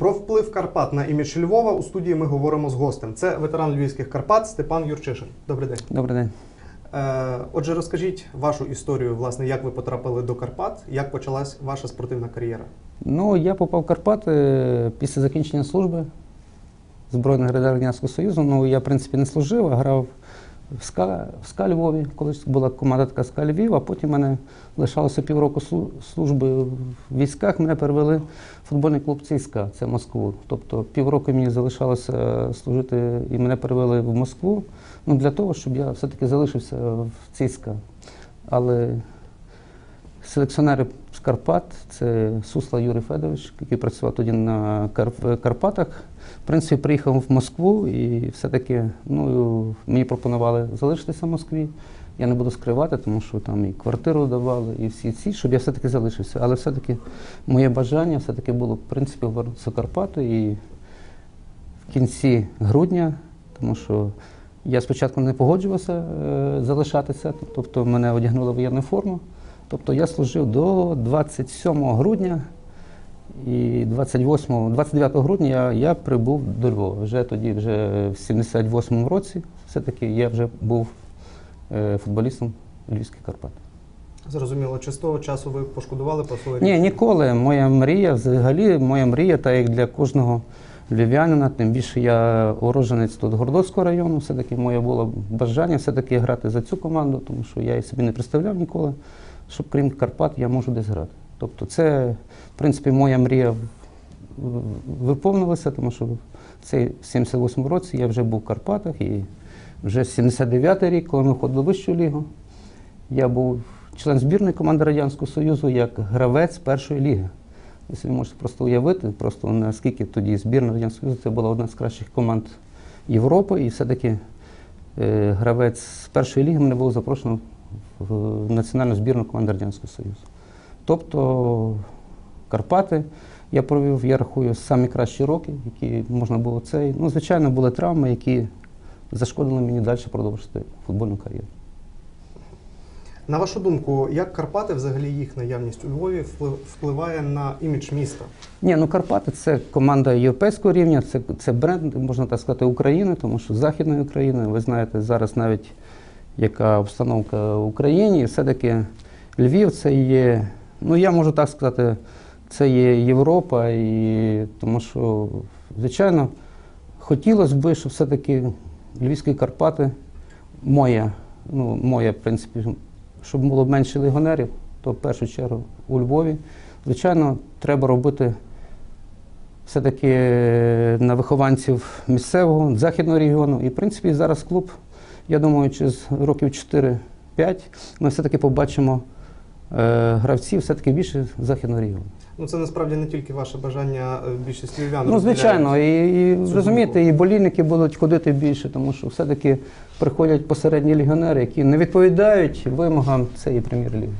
Про вплив Карпат на імідж Львова у студії ми говоримо з гостем. Це ветеран львівських Карпат Степан Юрчишин. Добрий день. Добрий день. Е, отже, розкажіть вашу історію, власне, як ви потрапили до Карпат, як почалась ваша спортивна кар'єра. Ну, я попав в Карпати після закінчення служби Збройних Рядів Союзу. Ну, я, в принципі, не служив, а грав в СКА, в СКА Львові. Колись була команда така СКА Львів, а потім мене лишалося півроку служби в військах. Мене перевели в футбольний клуб ЦСКА, це Москву. Тобто півроку мені залишалося служити і мене перевели в Москву. Ну, для того, щоб я все-таки залишився в ЦСКА. Але селекціонери з Карпат, це Сусла Юрій Федорович, який працював тоді на Кар- Карпатах. В принципі, приїхав в Москву і все-таки ну, мені пропонували залишитися в Москві. Я не буду скривати, тому що там і квартиру давали, і всі ці, щоб я все-таки залишився. Але все-таки моє бажання все-таки було, в принципі, повернутися в Карпати і в кінці грудня, тому що я спочатку не погоджувався е, залишатися, тобто мене одягнули воєнну форму. Тобто я служив до 27 грудня і 28, 29 грудня я, я прибув до Львова. Вже тоді, вже в 78 році, все-таки я вже був е, футболістом Львівських Карпат. Зрозуміло, чи з того часу ви пошкодували про своє Ні, ніколи. Моя мрія, взагалі, моя мрія, та як для кожного львів'янина, тим більше я уроженець тут Гордоцького району, все-таки моє було бажання все-таки грати за цю команду, тому що я і собі не представляв ніколи, щоб крім Карпат я можу десь грати. Тобто це, в принципі, моя мрія в- в- тому що в цей 78 році я вже був в Карпатах і вже 79 рік, коли ми входили в вищу лігу, я був член збірної команди Радянського Союзу як гравець першої ліги. Ви можете просто уявити, просто наскільки тоді збірна Радянського Союзу це була одна з кращих команд Європи, і все-таки е, гравець з першої ліги мене було запрошено в національну збірну команди Радянського Союзу. Тобто Карпати я провів, я рахую, самі кращі роки, які можна було цей. Ну, звичайно, були травми, які зашкодили мені далі продовжити футбольну кар'єру. На вашу думку, як Карпати, взагалі їх наявність у Львові вплив- впливає на імідж міста? Ні, ну Карпати це команда європейського рівня, це, це бренд, можна так сказати, України, тому що Західної України, ви знаєте, зараз навіть яка обстановка в Україні, все-таки Львів це є, ну я можу так сказати, це є Європа, і тому що, звичайно, хотілося б, щоб все-таки Львівські Карпати, моя, ну, моя, в принципі, щоб було менше легіонерів, то в першу чергу у Львові. Звичайно, треба робити все-таки на вихованців місцевого, західного регіону. І, в принципі, зараз клуб, я думаю, через років 4-5 ми все-таки побачимо е, гравців все-таки більше західного регіону. Ну це насправді не тільки ваше бажання, е, більшість львів'ян. Ну, звичайно, і, і розумієте, і болільники будуть ходити більше, тому що все-таки приходять посередні легіонери, які не відповідають вимогам цієї прем'єр-ліги.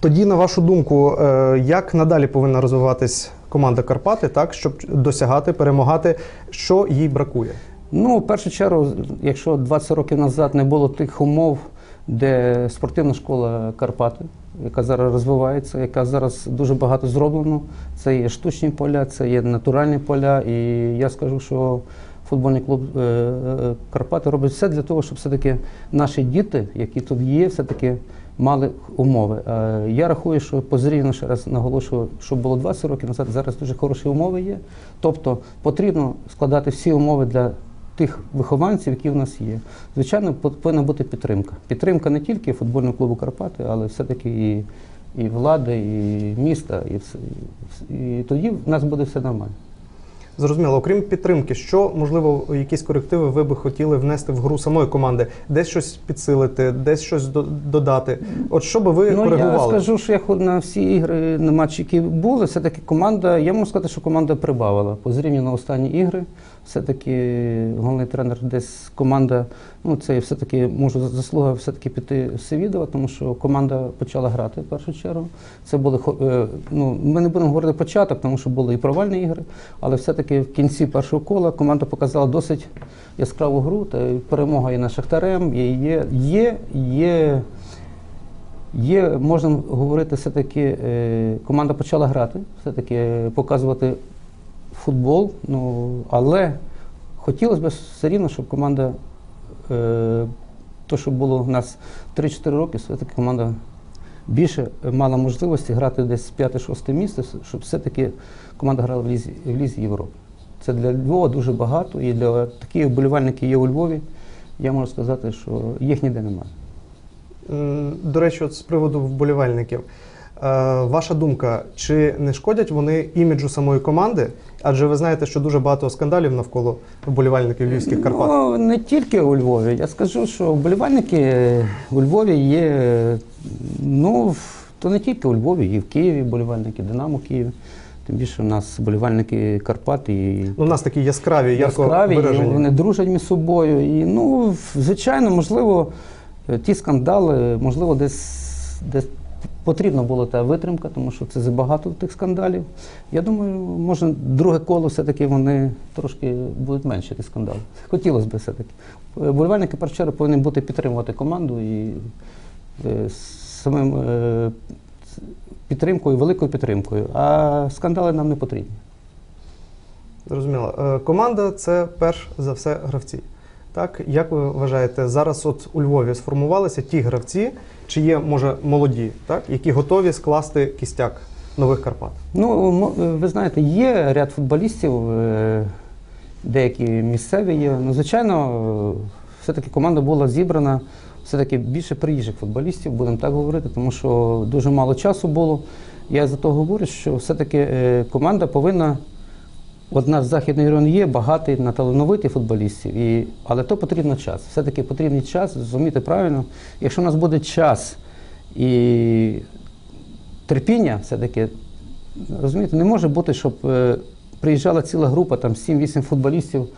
Тоді, на вашу думку, е, як надалі повинна розвиватись команда Карпати, так щоб досягати, перемагати, що їй бракує? Ну, в першу чергу, якщо 20 років назад не було тих умов, де спортивна школа Карпати, яка зараз розвивається, яка зараз дуже багато зроблено. Це є штучні поля, це є натуральні поля. І я скажу, що футбольний клуб е, е, Карпати робить все для того, щоб все-таки наші діти, які тут є, все-таки мали умови. Е, Я рахую, що позрівно ще раз наголошую, що було 20 років назад, зараз дуже хороші умови є. Тобто потрібно складати всі умови для тих вихованців, які в нас є. Звичайно, по- повинна бути підтримка. Підтримка не тільки футбольного клубу Карпати, але все-таки і, і влади, і міста, і, все, і, тоді в нас буде все нормально. Зрозуміло, окрім підтримки, що можливо якісь корективи ви би хотіли внести в гру самої команди, десь щось підсилити, десь щось додати. От що би ви ну, я скажу, що я на всі ігри, на матчі, які були, все-таки команда, я можу сказати, що команда прибавила. По зрівню на останні ігри, все-таки головний тренер десь команда, ну це все-таки можу заслуга все-таки піти Севідова, тому що команда почала грати в першу чергу. Це були е, ну, ми не будемо говорити початок, тому що були і провальні ігри, але все-таки в кінці першого кола команда показала досить яскраву гру. Та перемога і над Шахтарем, і є, є, є Є, можна говорити, все-таки е, команда почала грати, все-таки показувати футбол, ну, але хотілося б все рівно, щоб команда, е, то, що було у нас 3-4 роки, все-таки команда більше мала можливості грати десь 5-6 місце, щоб все-таки команда грала в Лізі, в Лізі Європи. Це для Львова дуже багато, і для таких вболівальників є у Львові. Я можу сказати, що їх ніде немає. До речі, от з приводу вболівальників. Е, Ваша думка, чи не шкодять вони іміджу самої команди? Адже ви знаєте, що дуже багато скандалів навколо вболівальників львівських Карпат. Ну, не тільки у Львові. Я скажу, що вболівальники у Львові є. Ну, то не тільки у Львові, і в Києві вболівальники, Динамо Київ. Тим більше у нас вболівальники Карпат і Ну, у нас такі яскраві, ярко яскраві, і виражені. вони дружать між собою. І, ну, звичайно, можливо, е, ті скандали, можливо, десь, десь потрібна була та витримка, тому що це забагато тих скандалів. Я думаю, може, друге коло все-таки вони трошки будуть менші ті скандали. Хотілося б все-таки. Е, Вболівальники повинні бути підтримувати команду і е, самим е, підтримкою, великою підтримкою. А скандали нам не потрібні. Зрозуміло. Е, Команда це перш за все гравці. Так, як ви вважаєте, зараз от у Львові сформувалися ті гравці, чи є, може, молоді, так, які готові скласти кістяк нових Карпат? Ну, ви знаєте, є ряд футболістів, е, деякі місцеві є. Ну, звичайно, все-таки команда була зібрана, все-таки більше приїжджих футболістів, будемо так говорити, тому що дуже мало часу було. Я за то говорю, що все-таки е, команда повинна. От наш західний район є багатий на талановитих футболістів, і, але то потрібно час. Все-таки потрібний час, зрозуміти правильно. Якщо у нас буде час і терпіння, все-таки, розумієте, не може бути, щоб е, приїжджала ціла група, там 7-8 футболістів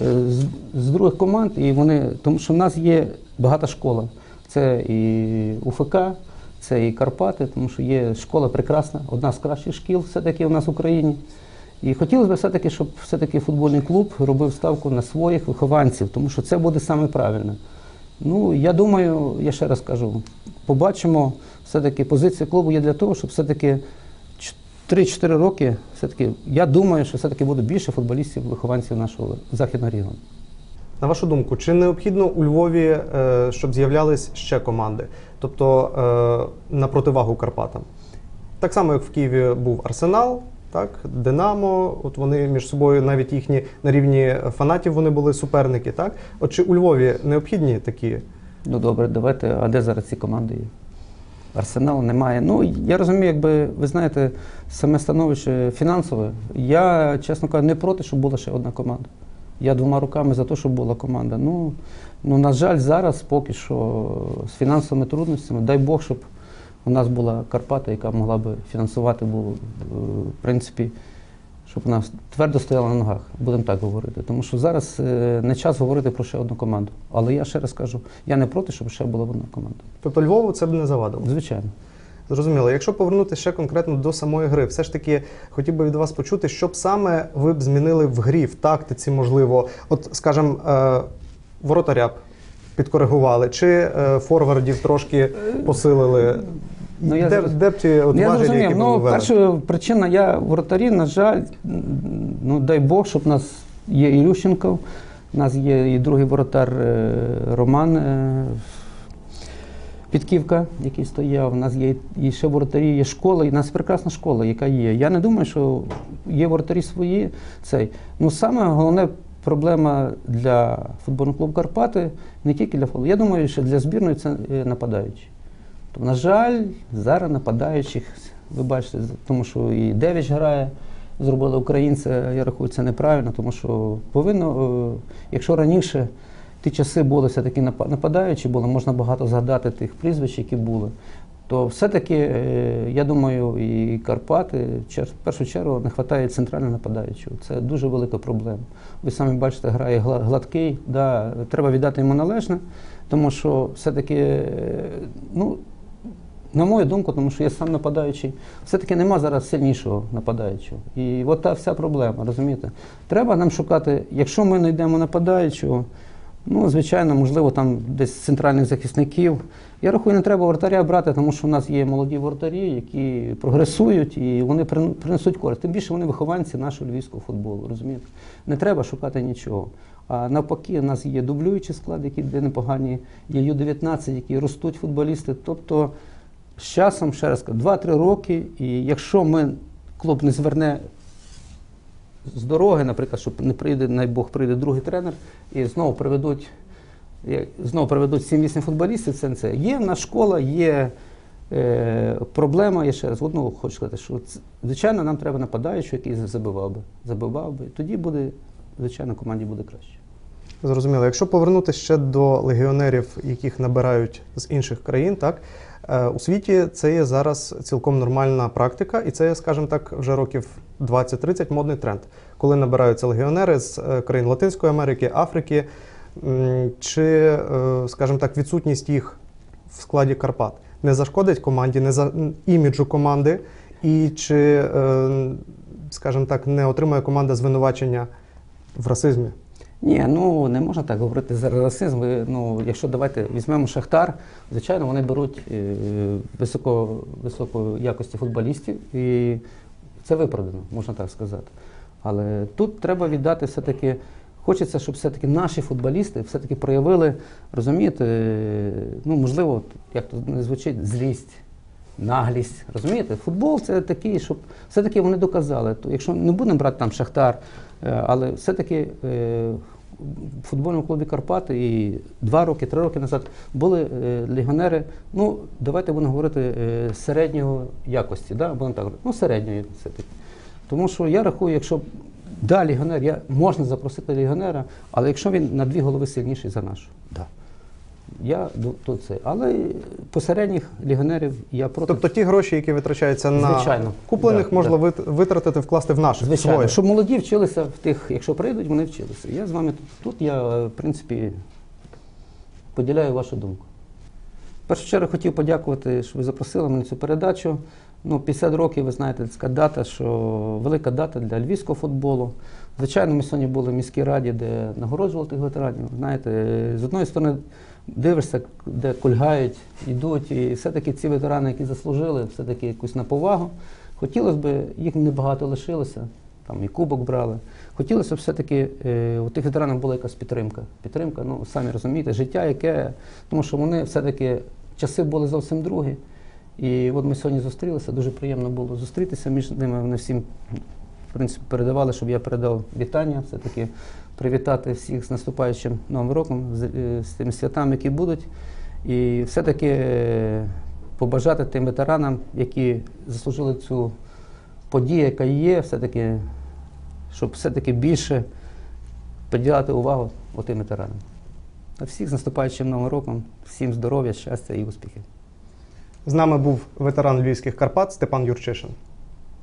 е, з, з других команд, і вони, тому що в нас є багата школа. Це і УФК, це і Карпати, тому що є школа прекрасна, одна з кращих шкіл все-таки у нас в Україні. І хотілося б все-таки, щоб все-таки футбольний клуб робив ставку на своїх вихованців, тому що це буде саме правильно. Ну, я думаю, я ще раз кажу, побачимо, все-таки позиція клубу є для того, щоб все-таки 3-4 роки, все-таки, я думаю, що все-таки буде більше футболістів, вихованців нашого західного регіону. На вашу думку, чи необхідно у Львові, е, щоб з'являлись ще команди, тобто е, на противагу Карпатам? Так само, як в Києві був Арсенал, так, Динамо, от вони між собою, навіть їхні на рівні фанатів вони були суперники. Так? От чи у Львові необхідні такі? Ну добре, давайте, а де зараз ці команди є? Арсенал немає. Ну, я розумію, якби ви знаєте, саме становище фінансове. Я, чесно кажучи, не проти, щоб була ще одна команда. Я двома руками за те, щоб була команда. Ну, ну на жаль, зараз поки що з фінансовими трудностями, дай Бог, щоб у нас була Карпата, яка могла би фінансувати, бо, е, в принципі, щоб вона твердо стояла на ногах, будемо так говорити. Тому що зараз е, не час говорити про ще одну команду. Але я ще раз кажу, я не проти, щоб ще була одна команда. Тобто Львову це б не завадило. Звичайно. Зрозуміло. Якщо повернутися ще конкретно до самої гри, все ж таки хотів би від вас почути, що б саме ви б змінили в грі, в тактиці, можливо, от, скажімо, е, воротаря б підкоригували, чи форвардів трошки посилили. Ну, я де, де б ті от я важелі, які б Ну, ввели? перша причина, я воротарі, на жаль, ну дай Бог, щоб у нас є Ілющенко, у нас є і другий воротар е, Роман е, Підківка, який стояв. У нас є і ще воротарі, є школа, і у нас прекрасна школа, яка є. Я не думаю, що є воротарі свої. Цей. Ну, саме головне проблема для футбольного клубу Карпати, не тільки для футболу. Я думаю, що для збірної це е, нападаючі. То, на жаль, зараз нападаючих, ви бачите, тому що і Девіч грає, зробили українця, я рахую, це неправильно, тому що повинно, е, якщо раніше ті часи були все-таки нападаючі, були, можна багато згадати тих прізвищ, які були, то все-таки, е, я думаю, і Карпати, в першу чергу, не вистачає центрального нападаючого. Це дуже велика проблема. Ви самі бачите, грає гла- гладкий, да, треба віддати йому належне, тому що все-таки, е, ну, на мою думку, тому що я сам нападаючий, все-таки нема зараз сильнішого нападаючого. І от та вся проблема, розумієте? Треба нам шукати, якщо ми знайдемо нападаючого, Ну, звичайно, можливо, там десь центральних захисників. Я рахую, не треба вратаря брати, тому що у нас є молоді вратарі, які прогресують і вони принесуть користь. Тим більше вони вихованці нашого львівського футболу. Розумієте? Не треба шукати нічого. А навпаки, у нас є дублюючий склад, які де непогані, є Ю-19, які ростуть футболісти. Тобто з часом, ще раз 2-3 роки, і якщо ми клуб не зверне з дороги, наприклад, щоб не прийде, най Бог прийде другий тренер і знову приведуть. Знову приведуть 7-8 футболістів, це це. Є в нас школа, є е, проблема, я ще раз одну хочу сказати, що звичайно нам треба нападаючого, який забивав би. Забивав би. Тоді буде, звичайно, команді буде краще. Зрозуміло. Якщо повернутися ще до легіонерів, яких набирають з інших країн, так у світі це є зараз цілком нормальна практика, і це скажімо так, вже років 20-30 модний тренд, коли набираються легіонери з е, країн Латинської Америки, Африки, чи, е, скажімо так, відсутність їх в складі Карпат не зашкодить команді, не за іміджу команди, і чи, е, скажімо так, не отримає команда звинувачення в расизмі? Ні, ну не можна так говорити за расизм. Ну, якщо давайте візьмемо Шахтар, звичайно, вони беруть е, високо, високої якості футболістів, і це виправдано, можна так сказати. Але тут треба віддати все-таки. Хочеться, щоб все-таки наші футболісти все-таки проявили, розумієте, е, ну можливо, як то не звучить, злість, наглість. Розумієте? Футбол це такий, щоб все-таки вони доказали. То, якщо не будемо брати там Шахтар, е, але все-таки е, в футбольному клубі Карпати і два роки, три роки назад були е, легіонери, ну давайте будемо говорити середнього якості, да? будемо так говорити, ну середньої все-таки. Тому що я рахую, якщо да, легіонер, я, можна запросити легіонера, але якщо він на дві голови сильніший за нашу, да. Я ду- то це. Але посередніх легіонерів я проти. Тобто ті гроші, які витрачаються на Звичайно. куплених, Да, можна да. витратити, вкласти в наших Звичайно, своїх. щоб молоді вчилися в тих, якщо прийдуть, вони вчилися. Я з вами тут, тут я, в принципі, поділяю вашу думку. В першу чергу хотів подякувати, що ви запросили мене цю передачу. Ну, 50 років, ви знаєте, це така дата, що велика дата для львівського футболу. Звичайно, ми сьогодні були в міській раді, де нагороджували тих ветеранів. Знаєте, з одної сторони дивишся, де кульгають, йдуть, і все-таки ці ветерани, які заслужили, все-таки якусь на повагу. Хотілося б, їх небагато лишилося, там і кубок брали. Хотілося б все-таки е, у тих ветеранів була якась підтримка. Підтримка, ну самі розумієте, життя, яке, тому що вони все-таки часи були зовсім другі. І от ми сьогодні зустрілися, дуже приємно було зустрітися між ними. Вони всім в принципі, передавали, щоб я передав вітання, все-таки привітати всіх з наступаючим Новим роком, з, е, з тими святами, які будуть. І все-таки е, побажати тим ветеранам, які заслужили цю подію, яка є, все-таки, щоб все-таки більше приділяти увагу отим ветеранам. А всіх з наступаючим Новим роком, всім здоров'я, щастя і успіхів. З нами був ветеран Львівських Карпат Степан Юрчишин.